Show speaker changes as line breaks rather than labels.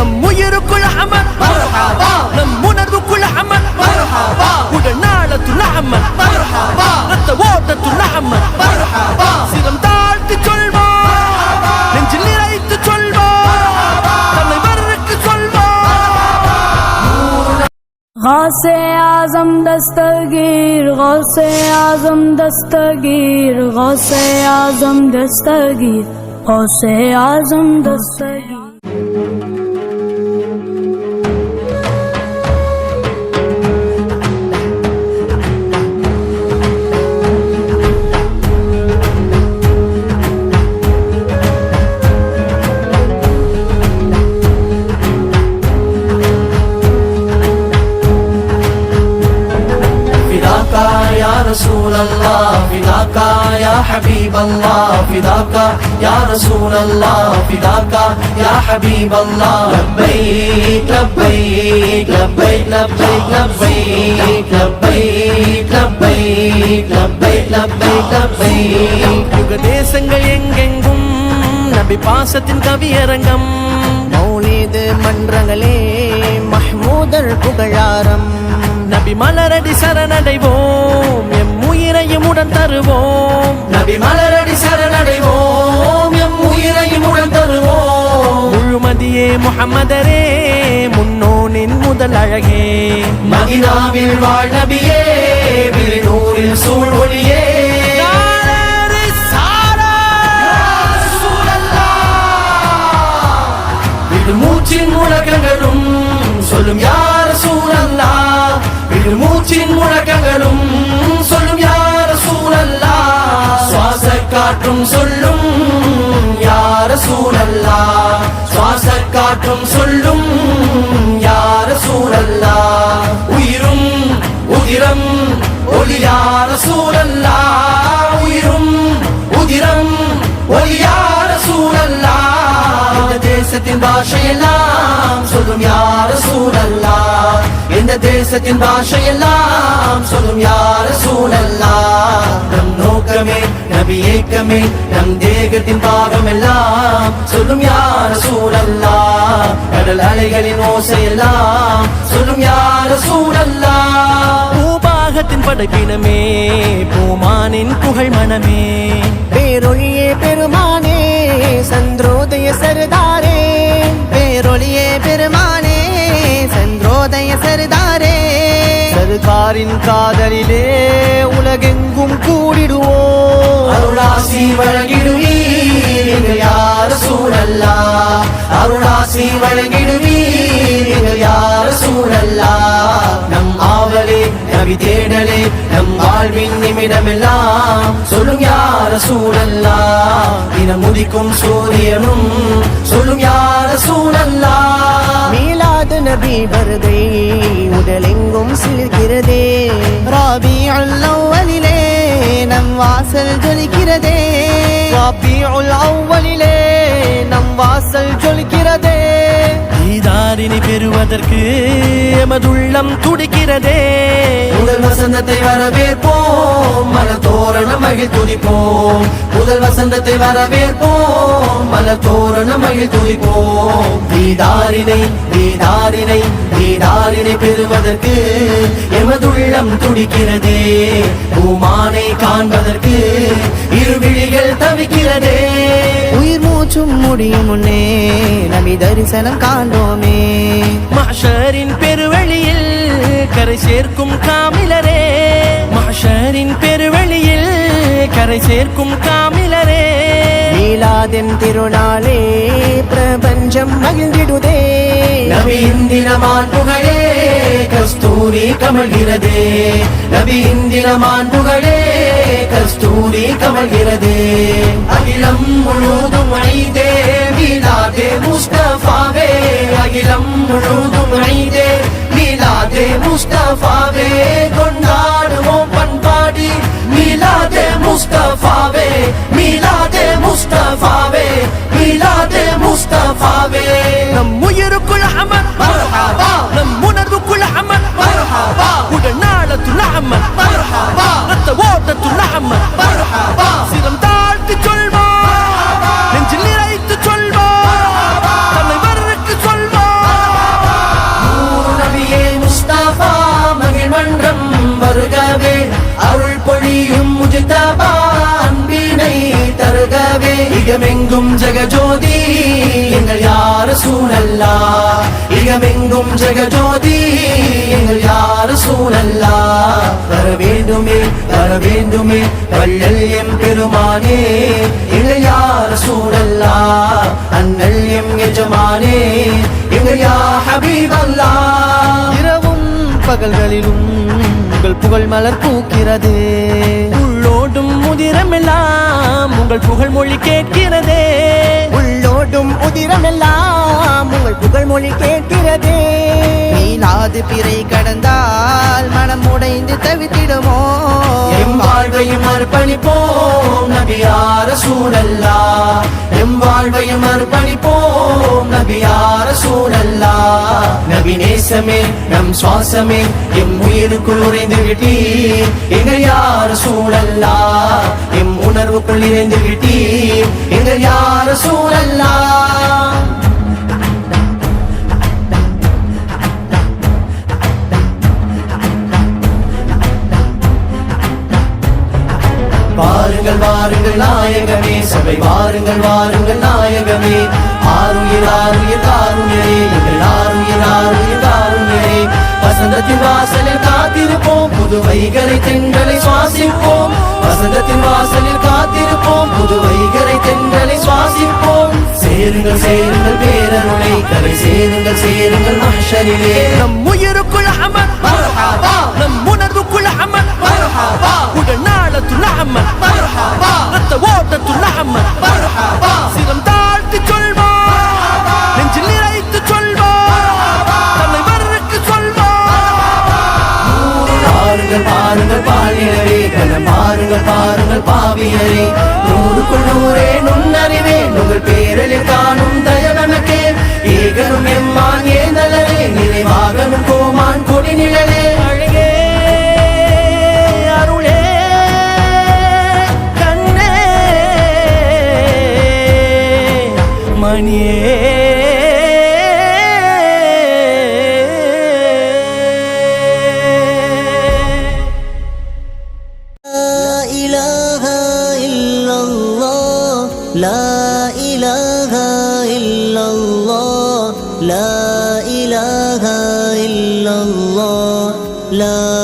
நம் உயிருக்குள் அமர் நம் உணர்வுக்குள் அமர் உடல் நாளத்துள் அமர் ரத்த ஓட்டத்துள் அமர் சிரம் தாழ்த்தி சொல்வோம் நெஞ்சில் நிறைத்து சொல்வோம் தலைவருக்கு சொல்வோம்
غوث اعظم دستگیر غوث اعظم دستگیر غوث اعظم دستگیر غوث اعظم دستگیر
رسول الله فداك يا حبيب الله فداك يا رسول الله فداك يا حبيب الله لبيك لبيك لبيك لبيك لبيك لبيك لبيك لبيك لبيك لبيك யுக தேசங்கள் எங்கெங்கும் நபி பாசத்தின் கவியரங்கம்
மௌலிது மன்றங்களே மஹ்மூதர் புகழாரம்
நபி மலரடி சரணடைவோம் எம் உயிரையும் உடன் தருவோம். நபி மலரடி சரணடைவோம். எம் உயிரையும் உடன் தருவோம். முழுமதியே முகமதரே முன்னோனின் முதல் அழகே. மதினாவில் வாழ் நபியே விரிநூரில் சூழ் ஒளியே. மூச்சின் முழக்கங்களும் சொல்லும் யார சூழல்லா விடு மூச்சின் முழக்கங்களும் சொல்லும் காற்றும் சொல்லும் யார சூழல்லா? சுவாச காற்றும் சொல்லும் யார சூழல்லா? உயிரும் உதிரம் ஒளியார சூழல்லா? உயிரும் உதிரம் ஒளியார சூழல்லா? தேசத்தின் பாஷையெல்லாம் இந்த தேசத்தின் பாஷையெல்லாம் சொல்லும் யார சூழல்லா நம் நோக்கமே நபி ஏக்கமே நம் தேகத்தின் பாகம் எல்லாம் சொல்லும் யார சூழல்லா கடல் அலைகளின் ஓசையெல்லாம் சொல்லும் யார சூழல்லா பூபாகத்தின் படைப்பினமே பூமானின் புகழ் மனமே.
பேரொழியே பெருமானே சந்திரோதய சரதாரே. பேரொழியே பெருமானே சந்திரோதய சரதார் சர்க்காரின் காதலிலே உலகெங்கும் கூடிடுவோம்.
அருளாசி வழங்கிடுவீர் யார சூழல்லா? அருளாசி வழங்கிடுவீர் யார சூழல்லா? நம் ஆவலே நபி தேடலே நம் வாழ்வின் நிமிடமெல்லாம் சொல்லும் யார சூழல்லா? தினம் உதிக்கும் சூரியனும் சொல்லும் யார சூழல்லா?
மீலாது நபி வருகை உடலெங்கும் சிலிர்கிறதே ராபி அவ்வலிலே நம் வாசல் ஜொலிக்கிறதே. ராபியுல் அவ்வலிலே நம் வாசல் ஜொலிக்கிறதே.
ஈதாரினை பெறுவதற்கு எமதுள்ளம் துடிக்கிறதே. முதல் வசந்தத்தை வரவேற்போம் மலர் தோரணம் மகிழ் துடிப்போம் முதல் வசந்தத்தை வரவேற்போம் மலர் தோரணம் மகிழ் துடிப்போம் ஈதாரினை ஈதாரினை ஈதாரினை பெறுவதற்கு எமதுள்ளம் துடிக்கிறதே. பூமானை காண்பதற்கு இருவிழிகள் தவிக்கிறதே.
உயிர் மூச்சும் முடியும் முன்னே நபி தரிசனம் காண்போமே.
மஹ்ஷரின் பெருவழியில் கரை சேர்க்கும் காமிலரே. மஹ்ஷரின் பெருவழியில் கரை சேர்க்கும் காமிலரே.
மீலாதென் திருநாளே பிரபஞ்சம் மகிழ்ந்திடுதே.
நபியின் தினமான் புகழே கஸ்தூரி கமழ்கிறதே. நபியின் தினமான் புகழே கஸ்தூரி கமழ்கிறதே. அகிலம் முழுதும் ஐதே মিলাদে ஜெகஜோதி எங்கள் யார் சூழல்லா? வர வேண்டுமே வர வேண்டுமே வள்ளல் எம் பெருமானே. எங்கள் யார் சூழல்லா? அண்ணல் எம் எஜமானே. எங்கள் யா ஹபீபல்லா?
இரவும் பகல்களிலும் உங்கள் புகழ் மலர் பூக்கிறது.
உள்ளோடும் முதிரமெல்லாம் உங்கள் புகழ் மொழி கேட்கிறதே.
உள்ளோடும் உதிரமெல்லாம் உங்கள் புகழ் மொழி கேட்கிறதே. அது பிறை கடந்தால் மனம் உடைந்து தவித்திடுமோ?
எம் வாழ்வையும் அர்ப்பணிப்போம் நபியார சூழல்லா எம் வாழ்வையும் அர்ப்பணிப்போம் நபியார சூழல்லா நபி நேசமே நம் சுவாசமே எம் உயிருக்குள் உறைந்து விட்டீர். எங்கள் யார சூழல்லா எம் உணர்வுக்குள் இறைந்து விட்டீர். எங்கள் யார சூழல்லா ஆருயிர் காருண்யரே எங்கள் ஆருயிர் ஆருயிர் காருண்யரே வசந்தத்தின் வாசலில் காத்திருப்போம் புது வைகரை தென்றலை சுவாசிப்போம். வசந்தத்தின் வாசலில் காத்திருப்போம் புது வைகரை தென்றலை சுவாசிப்போம். சேருங்கள் சேருங்கள் பேரருளை கரை சேருங்கள் சேருங்கள் மஹ்ஷரிலே
நம் உயிருக்குள் அமர் நம் உணர்வுக்குள் அமர் ரத்த ஓட்டத்துள் சிரம் தாழ்த்தி சொல்வோம் மணியே
لا إله إلا الله لا إله إلا الله لا